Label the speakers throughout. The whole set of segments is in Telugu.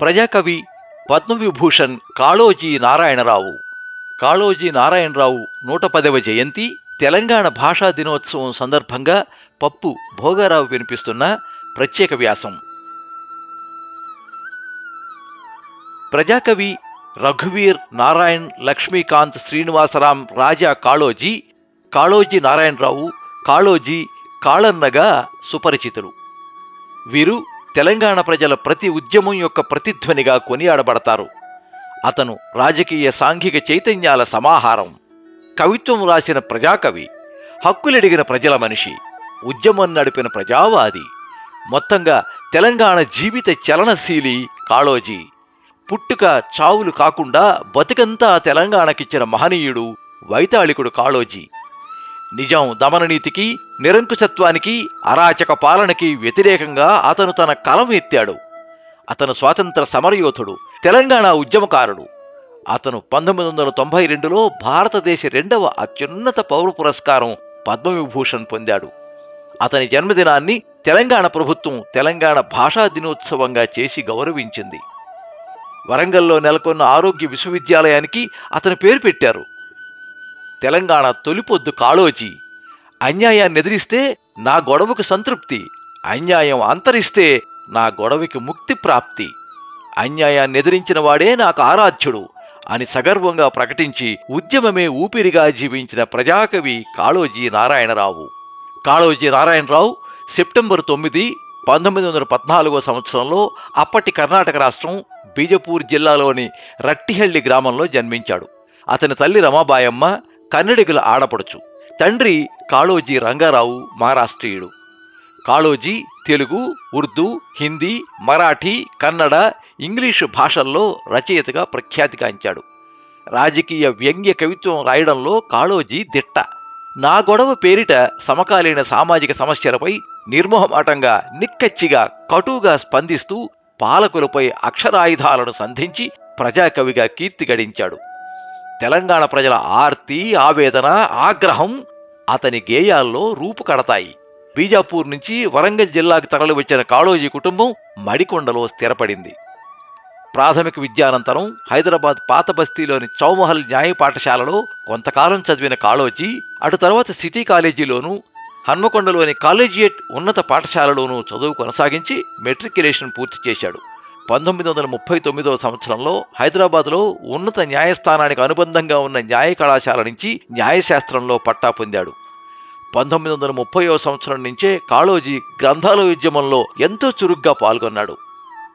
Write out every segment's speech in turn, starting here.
Speaker 1: ప్రజాకవి పద్మవిభూషణ్ కాళోజీ నారాయణరావు. కాళోజీ నారాయణరావు నూట పదవ జయంతి తెలంగాణ భాషా దినోత్సవం సందర్భంగా పప్పు భోగారావు వినిపిస్తున్న ప్రత్యేక వ్యాసం. ప్రజాకవి రఘువీర్ నారాయణ్ లక్ష్మీకాంత్ శ్రీనివాసరాం రాజా కాళోజీ కాళోజీ నారాయణరావు కాళోజీ కాళన్నగా సుపరిచితులు. వీరు తెలంగాణ ప్రజల ప్రతి ఉద్యమం యొక్క ప్రతిధ్వనిగా కొనియాడబడతారు. అతను రాజకీయ సాంఘిక చైతన్యాల సమాహారం కవిత్వం రాసిన ప్రజాకవి హక్కులడిగిన ప్రజల మనిషి ఉద్యమం నడిపిన ప్రజావాది మొత్తంగా తెలంగాణ జీవిత చలనశీలి కాళోజీ. పుట్టుక చావులు కాకుండా బతుకంతా తెలంగాణకిచ్చిన మహనీయుడు వైతాళికుడు కాళోజీ. నిజాం దమననీతికి నిరంకుశత్వానికి అరాచక పాలనకి వ్యతిరేకంగా అతను తన కలం ఎత్తాడు. అతను స్వాతంత్ర సమరయోధుడు తెలంగాణ ఉద్యమకారుడు. అతను పంతొమ్మిది వందల తొంభై రెండులో భారతదేశ రెండవ అత్యున్నత పౌర పురస్కారం పద్మవిభూషణ్ పొందాడు. అతని జన్మదినాన్ని తెలంగాణ ప్రభుత్వం తెలంగాణ భాషా దినోత్సవంగా చేసి గౌరవించింది. వరంగల్లో నెలకొన్న ఆరోగ్య విశ్వవిద్యాలయానికి అతని పేరు పెట్టారు. తెలంగాణ తొలిపొద్దు కాళోజీ. అన్యాయాన్ని ఎదిరిస్తే నా గొడవకు సంతృప్తి. అన్యాయం అంతరిస్తే నా గొడవకి ముక్తి ప్రాప్తి. అన్యాయాన్ని ఎదిరించిన వాడే నాకు ఆరాధ్యుడు అని సగర్వంగా ప్రకటించి ఉద్యమమే ఊపిరిగా జీవించిన ప్రజాకవి కాళోజీ నారాయణరావు. కాళోజీ నారాయణరావు సెప్టెంబర్ తొమ్మిది పంతొమ్మిది వందల పద్నాలుగో సంవత్సరంలో అప్పటి కర్ణాటక రాష్ట్రం బీజపూర్ జిల్లాలోని రట్టిహళ్ళి గ్రామంలో జన్మించాడు. అతని తల్లి రమాబాయమ్మ కన్నడిగుల ఆడపడుచు. తండ్రి కాళోజీ రంగారావు మహారాష్ట్రీయుడు. కాళోజీ తెలుగు ఉర్దూ హిందీ మరాఠీ కన్నడ ఇంగ్లీషు భాషల్లో రచయితగా ప్రఖ్యాతిగాంచాడు. రాజకీయ వ్యంగ్య కవిత్వం రాయడంలో కాళోజీ దిట్ట. నా గొడవ పేరిట సమకాలీన సామాజిక సమస్యలపై నిర్మోహమాటంగా నిక్కచ్చిగా కటుగా స్పందిస్తూ పాలకులపై అక్షరాయుధాలను సంధించి ప్రజాకవిగా కీర్తి గడించాడు. తెలంగాణ ప్రజల ఆర్తి ఆవేదన ఆగ్రహం అతని గేయాల్లో రూపుకడతాయి. బీజాపూర్ నుంచి వరంగల్ జిల్లాకు తరలి వచ్చిన కాళోజీ కుటుంబం మడికొండలో స్థిరపడింది. ప్రాథమిక విద్యానంతరం హైదరాబాద్ పాత బస్తీలోని చౌమహల్ న్యాయ పాఠశాలలో కొంతకాలం చదివిన కాళోజీ అటు తర్వాత సిటీ కాలేజీలోనూ హన్మకొండలోని కాలేజియేట్ ఉన్నత పాఠశాలలోనూ చదువు కొనసాగించి మెట్రిక్యులేషన్ పూర్తి చేశాడు. పంతొమ్మిది వందల ముప్పై తొమ్మిదవ సంవత్సరంలో హైదరాబాద్లో ఉన్నత న్యాయస్థానానికి అనుబంధంగా ఉన్న న్యాయ కళాశాల నుంచి న్యాయశాస్త్రంలో పట్టా పొందాడు. పంతొమ్మిది వందల ముప్పైవ సంవత్సరం నుంచే కాళోజీ గ్రంథాలయ ఉద్యమంలో ఎంతో చురుగ్గా పాల్గొన్నాడు.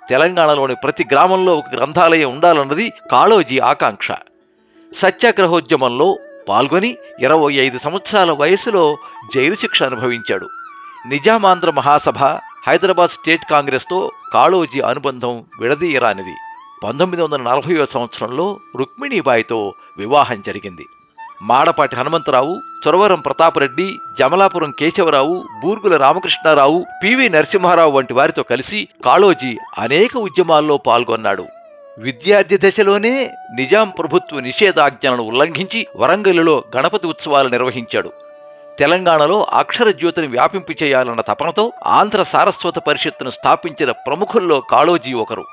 Speaker 1: తెలంగాణలోని ప్రతి గ్రామంలో ఒక గ్రంథాలయం ఉండాలన్నది కాళోజీ ఆకాంక్ష. సత్యాగ్రహోద్యమంలో పాల్గొని ఇరవై ఐదు సంవత్సరాల వయసులో జైలు శిక్ష అనుభవించాడు. నిజామాంధ్ర మహాసభ హైదరాబాద్ స్టేట్ కాంగ్రెస్తో కాళోజీ అనుబంధం విడదీయరానిది. పంతొమ్మిది వందల నలభైవ సంవత్సరంలో రుక్మిణీబాయితో వివాహం జరిగింది. మాడపాటి హనుమంతరావు చొరవరం ప్రతాపరెడ్డి జమలాపురం కేశవరావు బూర్గుల రామకృష్ణారావు పివి నరసింహారావు వంటి వారితో కలిసి కాళోజీ అనేక ఉద్యమాల్లో పాల్గొన్నాడు. విద్యార్థి దశలోనే నిజాం ప్రభుత్వ నిషేధాజ్ఞలను ఉల్లంఘించి వరంగల్లో గణపతి ఉత్సవాలు నిర్వహించాడు. తెలంగాణలో అక్షర జ్యోతిని వ్యాపింపి చేయాలన్న తపనతో ఆంధ్ర సారస్వత పరిషత్తును స్థాపించిన ప్రముఖుల్లో కాళోజీ ఒకరు.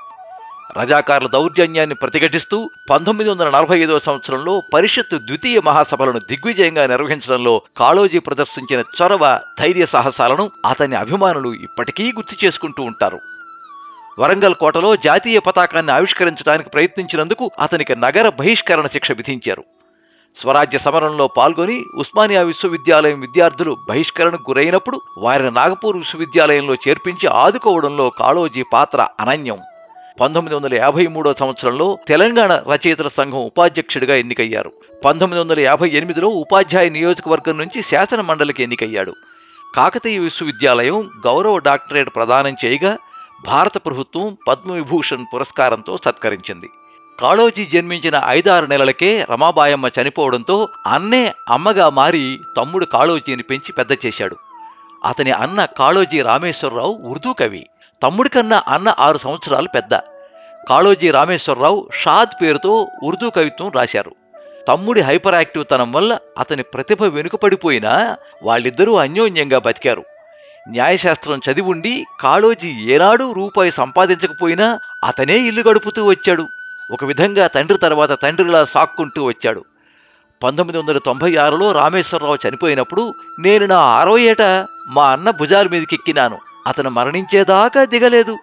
Speaker 1: రజాకారుల దౌర్జన్యాన్ని ప్రతిఘటిస్తూ పంతొమ్మిది వందల నలభై ఐదవ సంవత్సరంలో పరిషత్తు ద్వితీయ మహాసభలను దిగ్విజయంగా నిర్వహించడంలో కాళోజీ ప్రదర్శించిన చొరవ ధైర్య సాహసాలను అతని అభిమానులు ఇప్పటికీ గుర్తు చేసుకుంటూ ఉంటారు. వరంగల్ కోటలో జాతీయ పతాకాన్ని ఆవిష్కరించడానికి ప్రయత్నించినందుకు అతనికి నగర బహిష్కరణ శిక్ష విధించారు. స్వరాజ్య సమరంలో పాల్గొని ఉస్మానియా విశ్వవిద్యాలయం విద్యార్థులు బహిష్కరణకు గురైనప్పుడు వారిని నాగపూర్ విశ్వవిద్యాలయంలో చేర్పించి ఆదుకోవడంలో కాళోజీ పాత్ర అనన్యం. పంతొమ్మిది వందల యాభై మూడో సంవత్సరంలో తెలంగాణ రచయితల సంఘం ఉపాధ్యక్షుడిగా ఎన్నికయ్యారు. పంతొమ్మిది వందల యాభై ఎనిమిదిలో ఉపాధ్యాయ నియోజకవర్గం నుంచి శాసన మండలికి ఎన్నికయ్యాడు. కాకతీయ విశ్వవిద్యాలయం గౌరవ డాక్టరేట్ ప్రదానం చేయగా భారత ప్రభుత్వం పద్మవిభూషణ్ పురస్కారంతో సత్కరించింది. కాళోజీ జన్మించిన ఐదారు నెలలకే రమాబాయమ్మ చనిపోవడంతో అన్నే అమ్మగా మారి తమ్ముడు కాళోజీని పెంచి పెద్ద చేశాడు. అతని అన్న కాళోజీ రామేశ్వరరావు ఉర్దూ కవి. తమ్ముడి కన్నా అన్న ఆరు సంవత్సరాలు పెద్ద. కాళోజీ రామేశ్వరరావు షాద్ పేరుతో ఉర్దూ కవిత్వం రాశారు. తమ్ముడి హైపర్ యాక్టివ్ తనం వల్ల అతని ప్రతిభ వెనుకపడిపోయినా వాళ్ళిద్దరూ అన్యోన్యంగా బతికారు. న్యాయశాస్త్రం చదివి ఉండి కాళోజీ ఏనాడు రూపాయి సంపాదించకపోయినా అతనే ఇల్లు గడుపుతూ వచ్చాడు. ఒక విధంగా తండ్రి తర్వాత తండ్రిలా సాక్కుంటూ వచ్చాడు. పంతొమ్మిది వందల తొంభై ఆరులో రామేశ్వరరావు చనిపోయినప్పుడు నేను నా ఆరో ఏట మా అన్న భుజాల మీదకి ఎక్కినాను. అతను మరణించేదాకా దిగలేదు.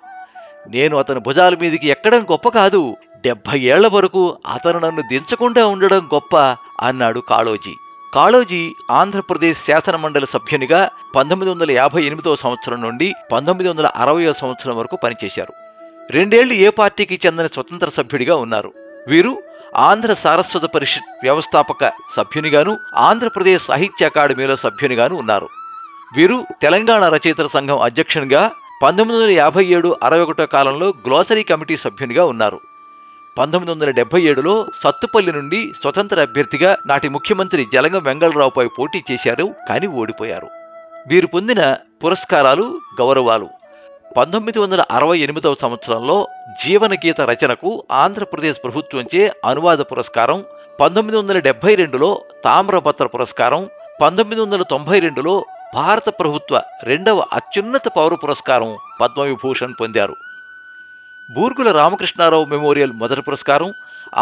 Speaker 1: నేను అతని భుజాల మీదకి ఎక్కడం గొప్ప కాదు. డెబ్భై ఏళ్ళ వరకు అతను నన్ను దించకుండా ఉండడం గొప్ప అన్నాడు కాళోజీ. కాళోజీ ఆంధ్రప్రదేశ్ శాసనమండలి సభ్యునిగా పంతొమ్మిది వందల యాభై ఎనిమిదో సంవత్సరం నుండి పంతొమ్మిది వందల అరవయో సంవత్సరం వరకు పనిచేశారు. రెండేళ్ళు ఏ పార్టీకి చెందిన స్వతంత్ర సభ్యుడిగా ఉన్నారు. వీరు ఆంధ్ర సారస్వత పరిషత్ వ్యవస్థాపక సభ్యునిగాను ఆంధ్రప్రదేశ్ సాహిత్య అకాడమీలో సభ్యునిగాను ఉన్నారు. వీరు తెలంగాణ రచయితల సంఘం అధ్యక్షునిగా పంతొమ్మిది వందల యాభై ఏడు అరవై ఒకటో కాలంలో గ్లోసరీ కమిటీ సభ్యునిగా ఉన్నారు. పంతొమ్మిది వందల డెబ్బై ఏడులో సత్తుపల్లి నుండి స్వతంత్ర అభ్యర్థిగా నాటి ముఖ్యమంత్రి జలగం వెంగళరావుపై పోటీ చేశారు కానీ ఓడిపోయారు. వీరు పొందిన పురస్కారాలు గౌరవాలు పంతొమ్మిది వందల అరవై ఎనిమిదవ సంవత్సరంలో జీవన గీత రచనకు ఆంధ్రప్రదేశ్ ప్రభుత్వంచే అనువాద పురస్కారం పంతొమ్మిది వందల డెబ్బై రెండులో తామ్రపత్ర పురస్కారం పంతొమ్మిది వందల తొంభై రెండులో భారత ప్రభుత్వ రెండవ అత్యున్నత పౌర పురస్కారం పద్మవిభూషణ్ పొందారు. బూర్గుల రామకృష్ణారావు మెమోరియల్ మొదటి పురస్కారం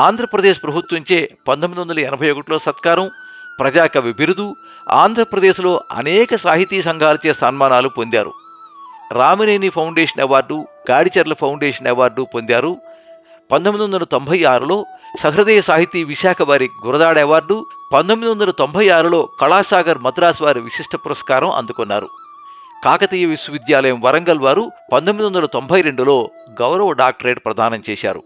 Speaker 1: ఆంధ్రప్రదేశ్ ప్రభుత్వంచే పంతొమ్మిది వందల ఎనభై ఒకటిలో సత్కారం ప్రజాకవి బిరుదు ఆంధ్రప్రదేశ్లో అనేక సాహితీ సంఘాలచే సన్మానాలు పొందారు. Ramineni foundation award Gadicherla foundation award పొందారు. పంతొమ్మిది వందల తొంభై ఆరులో సహృదయ సాహితీ విశాఖ వారి గురదాడ అవార్డు పంతొమ్మిది వందల తొంభై ఆరులో కళాసాగర్ మద్రాస్ వారి విశిష్ట పురస్కారం అందుకున్నారు. కాకతీయ విశ్వవిద్యాలయం వరంగల్ వారు పంతొమ్మిది వందల తొంభై రెండులో గౌరవ డాక్టరేట్ ప్రదానం చేశారు.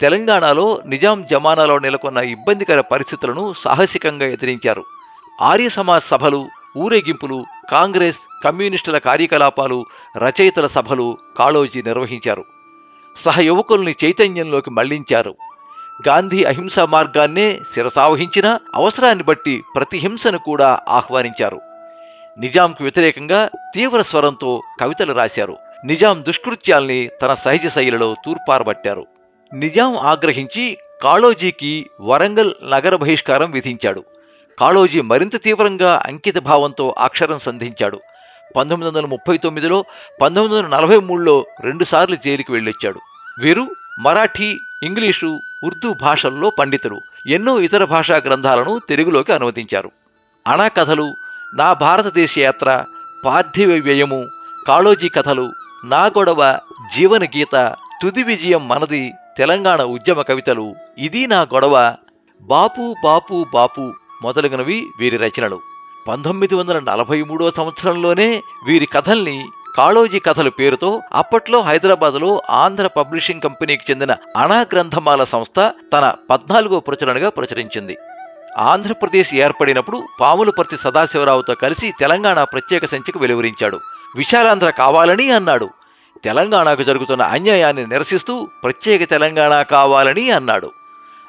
Speaker 1: తెలంగాణలో నిజాం జమానాలో నెలకొన్న ఇబ్బందికర పరిస్థితులను సాహసికంగా ఎదిరించారు. ఆర్య సమాజ్ సభలు ఊరేగింపులు కాంగ్రెస్ కమ్యూనిస్టుల కార్యకలాపాలు రచయితల సభలు కాళోజీ నిర్వహించారు. సహయువకుల్ని చైతన్యంలోకి మళ్ళించారు. గాంధీ అహింసా మార్గాన్నే శిరసావహించిన అవసరాన్ని బట్టి ప్రతి హింసను కూడా ఆహ్వానించారు. నిజాంకు వ్యతిరేకంగా తీవ్ర స్వరంతో కవితలు రాశారు. నిజాం దుష్కృత్యాల్ని తన సహజ శైలిలో తూర్పారబట్టారు. నిజాం ఆగ్రహించి కాళోజీకి వరంగల్ నగర బహిష్కారం విధించాడు. కాళోజీ మరింత తీవ్రంగా అంకిత భావంతో అక్షరం సంధించాడు. పంతొమ్మిది వందల ముప్పై తొమ్మిదిలో పంతొమ్మిది వందల నలభై మూడులో రెండుసార్లు జైలుకి వెళ్ళొచ్చాడు. వీరు మరాఠీ ఇంగ్లీషు ఉర్దూ భాషల్లో పండితులు. ఎన్నో ఇతర భాషా గ్రంథాలను తెలుగులోకి అనువదించారు. అణా కథలు నా భారతదేశ యాత్ర పార్థివ వ్యయము కాళోజీ కథలు నా గొడవ జీవన గీత తుది విజయం మనది తెలంగాణ ఉద్యమ కవితలు ఇది నా గొడవ బాపు బాపు బాపు మొదలగునవి వీరి రచనలు. పంతొమ్మిది వందల నలభై మూడో సంవత్సరంలోనే వీరి కథల్ని కాళోజీ కథల పేరుతో అప్పట్లో హైదరాబాద్లో ఆంధ్ర పబ్లిషింగ్ కంపెనీకి చెందిన అణా గ్రంథమాల సంస్థ తన పద్నాలుగో ప్రచురణగా ప్రచురించింది. ఆంధ్రప్రదేశ్ ఏర్పడినప్పుడు పాములపర్తి సదాశివరావుతో కలిసి తెలంగాణ ప్రత్యేక సంచిక వెలువరించాడు. విశాలాంధ్ర కావాలని అన్నాడు. తెలంగాణకు జరుగుతున్న అన్యాయాన్ని నిరసిస్తూ ప్రత్యేక తెలంగాణ కావాలని అన్నాడు.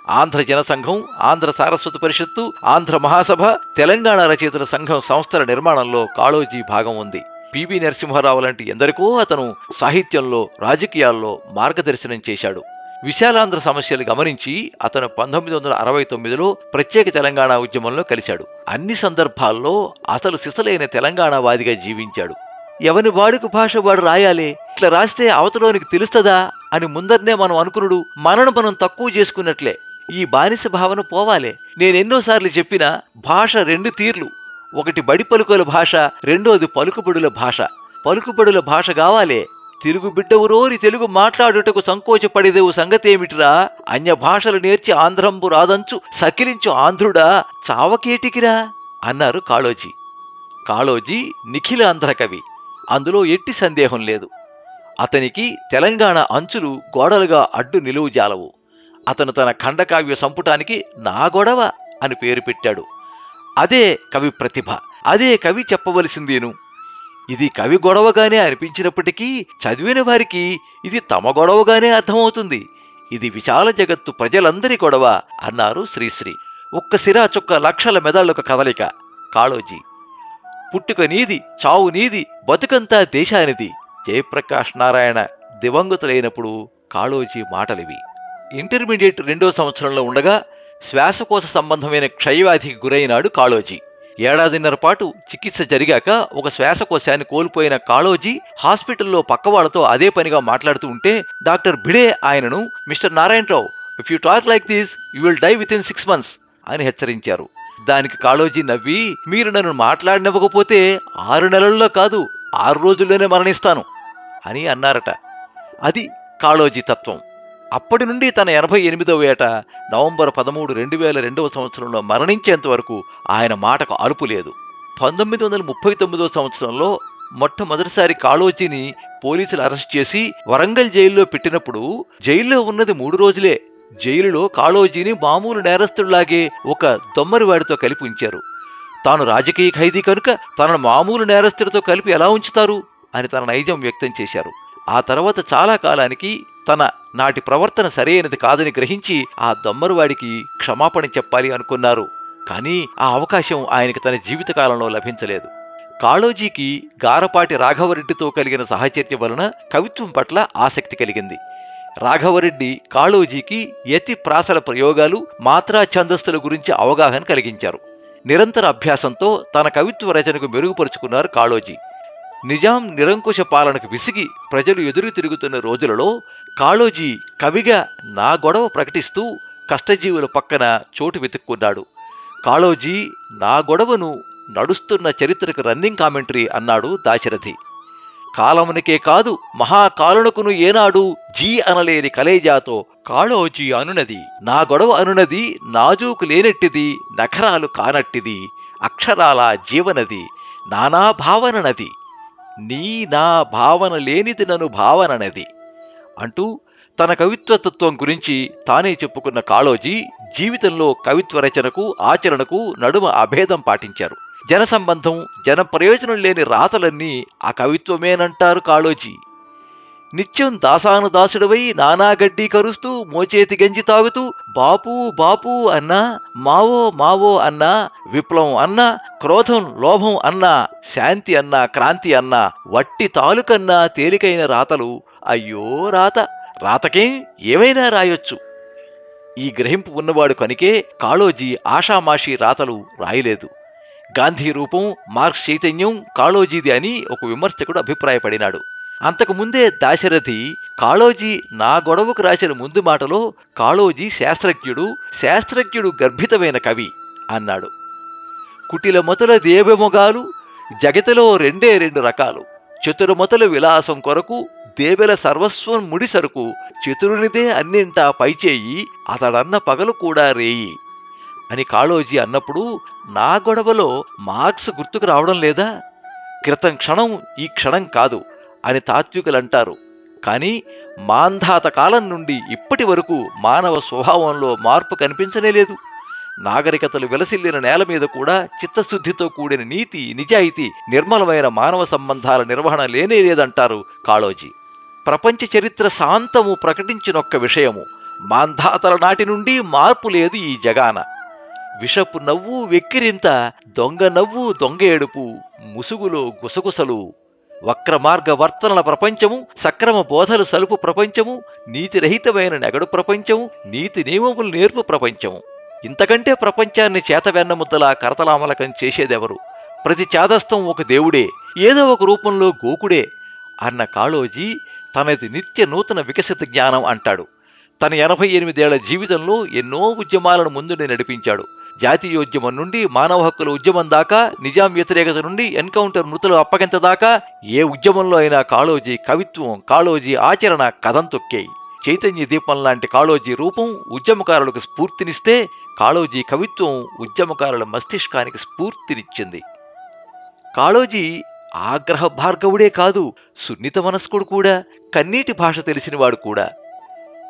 Speaker 1: ఆంధ్ర జనసంఘం ఆంధ్ర సారస్వత పరిషత్తు ఆంధ్ర మహాసభ తెలంగాణ రచయితల సంఘం సంస్థల నిర్మాణంలో కాళోజీ భాగం ఉంది. పివి నరసింహారావు లాంటి ఎందరికో అతను సాహిత్యంలో రాజకీయాల్లో మార్గదర్శనం చేశాడు. విశాలాంధ్ర సమస్యలు గమనించి అతను పంతొమ్మిది వందల అరవై తొమ్మిదిలో ప్రత్యేక తెలంగాణ ఉద్యమంలో కలిశాడు. అన్ని సందర్భాల్లో అసలు సిసలైన తెలంగాణవాదిగా జీవించాడు. ఎవని వాడుక భాష వాడు రాయాలి? ఇట్లా రాస్తే అవతలోనికి తెలుస్తుందా? అని ముందరనే మనం అనుకునుడు మనను మనం తక్కువ చేసుకున్నట్లే. ఈ బానిస భావన పోవాలే. నేనెన్నోసార్లు చెప్పిన భాష రెండు తీర్లు. ఒకటి బడి పలుకుల భాష రెండోది పలుకుబడుల భాష. పలుకుబడుల భాష కావాలే. తెలుగు బిడ్డవురోరి తెలుగు మాట్లాడుటకు సంకోచపడేదేవు సంగతేమిటిరా? అన్య భాషలు నేర్చి ఆంధ్రంబు రాదంచు సకిలించు ఆంధ్రుడా? చావకేటికిరా? అన్నారు కాళోజీ. కాళోజీ నిఖిల ఆంధ్ర కవి అందులో ఎట్టి సందేహం లేదు. అతనికి తెలంగాణ అంచులు గోడలుగా అడ్డు నిలువు జాలవు. అతను తన ఖండకావ్య సంపుటానికి నా గొడవ అని పేరు పెట్టాడు. అదే కవి ప్రతిభ. అదే కవి చెప్పవలసిందేను. ఇది కవి గొడవగానే అనిపించినప్పటికీ చదివిన వారికి ఇది తమ గొడవగానే అర్థమవుతుంది. ఇది విశాల జగత్తు ప్రజలందరి గొడవ అన్నారు శ్రీశ్రీ. ఒక్క సిరా చుక్క లక్షల మెదళ్ళొక కదలిక కాళోజీ. పుట్టుక నీది చావు నీది బతుకంతా దేశానిది. జయప్రకాష్ నారాయణ దివంగతులైనప్పుడు కాళోజీ మాటలివి. ఇంటర్మీడియట్ రెండో సంవత్సరంలో ఉండగా శ్వాసకోశ సంబంధమైన క్షయవ్యాధికి గురైనాడు కాళోజీ. ఏడాదిన్నర పాటు చికిత్స జరిగాక ఒక శ్వాసకోశాన్ని కోల్పోయిన కాళోజీ హాస్పిటల్లో పక్కవాళ్ళతో అదే పనిగా మాట్లాడుతూ ఉంటే డాక్టర్ భిడే ఆయనను mister Narayana Rao if you talk like this you will die within six months అని హెచ్చరించారు. దానికి కాళోజీ నవ్వి మీరు నన్ను మాట్లాడినవ్వకపోతే ఆరు నెలల్లో కాదు ఆరు రోజుల్లోనే మరణిస్తాను అని అన్నారట. అది కాళోజీ తత్వం. అప్పటి నుండి తన ఎనభై ఎనిమిదవ ఏట నవంబర్ పదమూడు రెండు వేల రెండవ సంవత్సరంలో మరణించేంత వరకు ఆయన మాటకు అలుపు లేదు. పంతొమ్మిది వందల ముప్పై తొమ్మిదవ సంవత్సరంలో మొట్టమొదటిసారి కాళోజీని పోలీసులు అరెస్ట్ చేసి వరంగల్ జైల్లో పెట్టినప్పుడు జైల్లో ఉన్నది మూడు రోజులే. జైలులో కాళోజీని మామూలు నేరస్తుడిలాగే ఒక దొమ్మరివాడితో కలిపి ఉంచారు. తాను రాజకీయ ఖైదీ కనుక తనను మామూలు నేరస్తుడితో కలిపి ఎలా ఉంచుతారు? అని తన నైజం వ్యక్తం చేశారు. ఆ తర్వాత చాలా కాలానికి తన నాటి ప్రవర్తన సరైనది కాదని గ్రహించి ఆ దొమ్మరువాడికి క్షమాపణ చెప్పాలి అనుకున్నారు. కానీ ఆ అవకాశం ఆయనకి తన జీవితకాలంలో లభించలేదు. కాళోజీకి గారపాటి రాఘవరెడ్డితో కలిగిన సాహచర్యం వలన కవిత్వం పట్ల ఆసక్తి కలిగింది. రాఘవరెడ్డి కాళోజీకి యతి ప్రాసల ప్రయోగాలు మాత్రా ఛందస్సుల గురించి అవగాహన కలిగించారు. నిరంతర అభ్యాసంతో తన కవిత్వ రచనకు మెరుగుపరుచుకున్నారు కాళోజీ. నిజాం నిరంకుశ పాలనకు విసిగి ప్రజలు ఎదురు తిరుగుతున్న రోజులలో కాళోజీ కవిగా నా గొడవ ప్రకటిస్తూ కష్టజీవుల పక్కన చోటు వెతుక్కున్నాడు. కాళోజీ నా గొడవను నడుస్తున్న చరిత్రకు రన్నింగ్ కామెంటరీ అన్నాడు దాశరథి. కాలమునికే కాదు మహాకాలునకును ఏనాడు జీ అనలేని కలేజాతో కాళోజీ అనునది నా గొడవ అనునది నాజూకు లేనట్టిది నఖరాలు కానట్టిది అక్షరాల జీవనది నానా భావన నది నీ నా భావన లేనిది నను భావననది అంటూ తన కవిత్వతత్వం గురించి తానే చెప్పుకున్న కాళోజీ జీవితంలో కవిత్వ రచనకు ఆచరణకు నడుమ అభేదం పాటించారు. జన సంబంధం జన ప్రయోజనం లేని రాతలన్నీ ఆ కవిత్వమేనంటారు కాళోజీ. నిత్యం దాసానుదాసుడవై నానాగడ్డి కరుస్తూ మోచేతి గంజి తాగుతూ బాపు బాపు అన్నా మావో మావో అన్నా విప్లవం అన్నా క్రోధం లోభం అన్నా శాంతి అన్నా క్రాంతి అన్నా వట్టి తాలుకన్నా తేలికైన రాతలు అయ్యో రాత. రాతకేం ఏమైనా రాయొచ్చు. ఈ గ్రహింపు ఉన్నవాడు కనుకే కాళోజీ ఆషామాషి రాతలు రాయలేదు. గాంధీ రూపం మార్క్స్ చైతన్యం కాళోజీది అని ఒక విమర్శకుడు అభిప్రాయపడినాడు. అంతకుముందే దాశరథి కాళోజీ నా గొడవకు రాసిన ముందు మాటలో కాళోజీ శాస్త్రజ్ఞుడు శాస్త్రజ్ఞుడు గర్భితమైన కవి అన్నాడు. కుటిల మొదల దేవమొగాలు జగతిలో రెండే రెండు రకాలు. చతురుమతుల విలాసం కొరకు దేవెల సర్వస్వం ముడిసరుకు చతురునిదే అన్నింటా పైచేయి అతడన్న పగలు కూడా రేయి. అని కాళోజీ అన్నప్పుడు నా గొడవలో మార్క్స్ గుర్తుకు రావడం లేదా? క్రితం క్షణం ఈ క్షణం కాదు అని తాత్వికులంటారు. కానీ మాంధాత కాలం నుండి ఇప్పటి వరకు మానవ స్వభావంలో మార్పు కనిపించనే లేదు. నాగరికతలు వెలసిల్లిన నేల మీద కూడా చిత్తశుద్ధితో కూడిన నీతి నిజాయితీ నిర్మలమైన మానవ సంబంధాల నిర్వహణ లేనే లేదంటారు కాళోజీ. ప్రపంచ చరిత్ర శాంతము ప్రకటించినొక్క విషయము. మాంధాతల నాటి నుండి మార్పు లేదు ఈ జగాన. విషపు నవ్వు వెక్కిరింత దొంగ నవ్వు దొంగ ఏడుపు ముసుగులో గుసగుసలు. వక్రమార్గ వర్తనల ప్రపంచము సక్రమ బోధలు సలుపు ప్రపంచము నీతిరహితమైన నెగడు ప్రపంచము నీతి నియమములు నేర్పు ప్రపంచము. ఇంతకంటే ప్రపంచాన్ని చేతవెన్నముద్దలా కరతలామలకం చేసేదెవరు? ప్రతి చాదస్తం ఒక దేవుడే ఏదో ఒక రూపంలో గోకుడే అన్న కాళోజీ తనది నిత్య నూతన వికసిత జ్ఞానం అంటాడు. తన ఎనభై ఎనిమిదేళ్ళ జీవితంలో ఎన్నో ఉద్యమాలను ముందుండి నడిపించాడు. జాతీయోద్యమం నుండి మానవ హక్కుల ఉద్యమం దాకా నిజాం వ్యతిరేకత నుండి ఎన్కౌంటర్ మృతులు అప్పగింత దాకా ఏ ఉద్యమంలో అయినా కాళోజీ కవిత్వం కాళోజీ ఆచరణ కథం తొక్కాయి. చైతన్య దీపం లాంటి కాళోజీ రూపం ఉద్యమకారులకు స్ఫూర్తినిస్తే కాళోజీ కవిత్వం ఉద్యమకారుల మస్తిష్కానికి స్ఫూర్తినిచ్చింది. కాళోజీ ఆగ్రహ భార్గవుడే కాదు సున్నిత మనస్కుడు కూడా కన్నీటి భాష తెలిసినవాడు కూడా.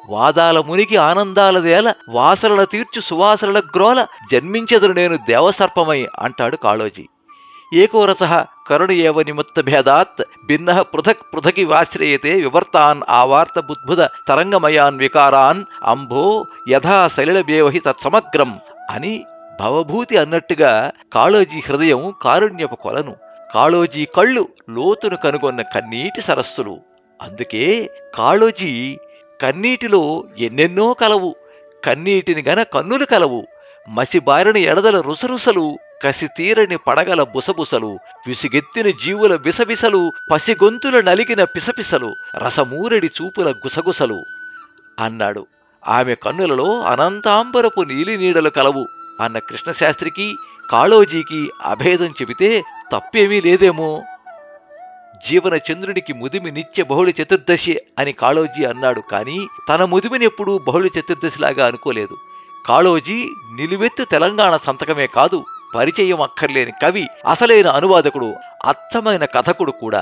Speaker 1: వాదాల మునిగి ఆనందాల వేల వాసనల తీర్చు సువాసనల గ్రోల జన్మించెదరు నేను దేవసర్పమై అంటాడు కాళోజీ. ఏకోరస కరుణ ఏవ నిమిత్త భేదాత్ భిన్న పృథక్ పృథకి వాశ్రయతే వివర్తాన్ ఆవార్త బుద్భుద తరంగమయాన్ వికారాన్ అంభో యథా సలిలబేవహి తత్సమగ్రం అని భవభూతి అన్నట్టుగా కాళోజీ హృదయం కారుణ్యపు కొలను. కాళోజీ కళ్ళు లోతును కనుగొన్న కన్నీటి సరస్సులు. అందుకే కాళోజీ కన్నీటిలో ఎన్నెన్నో కలవు. కన్నీటిని గన కన్నులు కలవు. మసిబారిన ఎడదల రుసరుసలు కసితీరని పడగల బుసబుసలు విసిగెత్తిన జీవుల విసవిసలు పసిగొంతుల నలిగిన పిసపిసలు రసమూరడి చూపుల గుసగుసలు అన్నాడు. ఆమె కన్నులలో అనంతాంబరపు నీలి నీడలు కలవు అన్న కృష్ణశాస్త్రికి కాళోజీకి అభేదం చెబితే తప్పేమీ లేదేమో. జీవనచంద్రుడికి ముదిమి నిత్య బహుళ చతుర్దశి అని కాళోజీ అన్నాడు కానీ తన ముదిమినెప్పుడూ బహుళ చతుర్దశిలాగా అనుకోలేదు. కాళోజీ నిలువెత్తు తెలంగాణ సంతకమే కాదు పరిచయం అక్కర్లేని కవి అసలైన అనువాదకుడు అచ్చమైన కథకుడు కూడా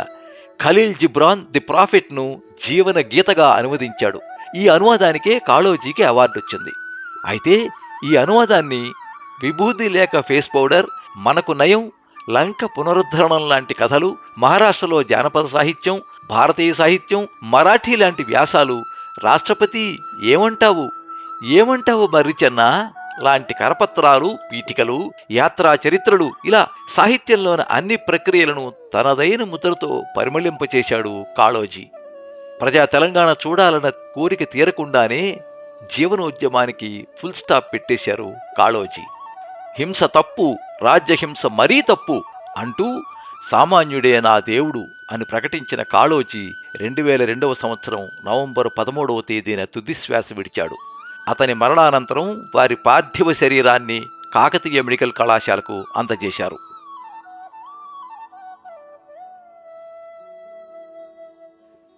Speaker 1: ఖలీల్ జిబ్రాన్ ది ప్రాఫిట్ను జీవన గీతగా అనువదించాడు. ఈ అనువాదానికే కాళోజీకి అవార్డు వచ్చింది. అయితే ఈ అనువాదాన్ని విభూతి లేక ఫేస్ పౌడర్ మనకు నయం లంక పునరుద్ధరణం లాంటి కథలు మహారాష్ట్రలో జానపద సాహిత్యం భారతీయ సాహిత్యం మరాఠీ లాంటి వ్యాసాలు రాష్ట్రపతి ఏమంటావు? ఏమంటావు మర్రిచన్నా లాంటి కరపత్రాలు పీఠికలు యాత్రా చరిత్రలు ఇలా సాహిత్యంలోని అన్ని ప్రక్రియలను తనదైన ముద్రతో పరిమళింపచేశాడు కాళోజీ. ప్రజా తెలంగాణ చూడాలన్న కోరిక తీరకుండానే జీవనోద్యమానికి ఫుల్ స్టాప్ పెట్టేశారు కాళోజీ. హింస తప్పు రాజ్యహింస మరీ తప్పు అంటూ సామాన్యుడే నా దేవుడు అని ప్రకటించిన కాళోజీ రెండు వేల రెండవ సంవత్సరం నవంబర్ పదమూడవ తేదీన తుదిశ్వాస విడిచాడు. అతని మరణానంతరం వారి పార్థివ శరీరాన్ని కాకతీయ మెడికల్ కళాశాలకు అందజేశారు.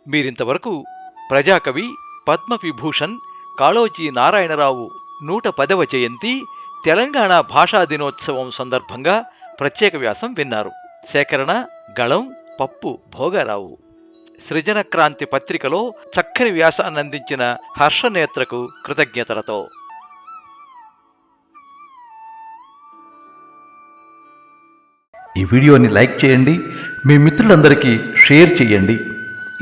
Speaker 1: మీరింతవరకు ప్రజాకవి పద్మవిభూషణ్ కాళోజీ నారాయణరావు నూట పదవ జయంతి తెలంగాణ భాషా దినోత్సవం సందర్భంగా ప్రత్యేక వ్యాసం విన్నారు. సేకరణ గళం పప్పు భోగారావు. సృజన క్రాంతి పత్రికలో చక్కని వ్యాసాన్ని అందించిన హర్షనేత్రకు కృతజ్ఞతలతో.
Speaker 2: ఈ వీడియోని లైక్ చేయండి మీ మిత్రులందరికీ షేర్ చేయండి.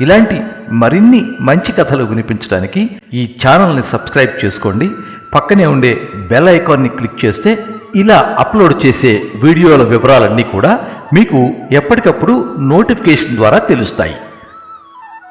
Speaker 2: ఇలాంటి మరిన్ని మంచి కథలు వినిపించడానికి ఈ ఛానల్ని సబ్స్క్రైబ్ చేసుకోండి. పక్కనే ఉండే బెల్ ఐకాన్ని క్లిక్ చేస్తే ఇలా అప్లోడ్ చేసే వీడియోల వివరాలన్నీ కూడా మీకు ఎప్పటికప్పుడు నోటిఫికేషన్ ద్వారా తెలుస్తాయి.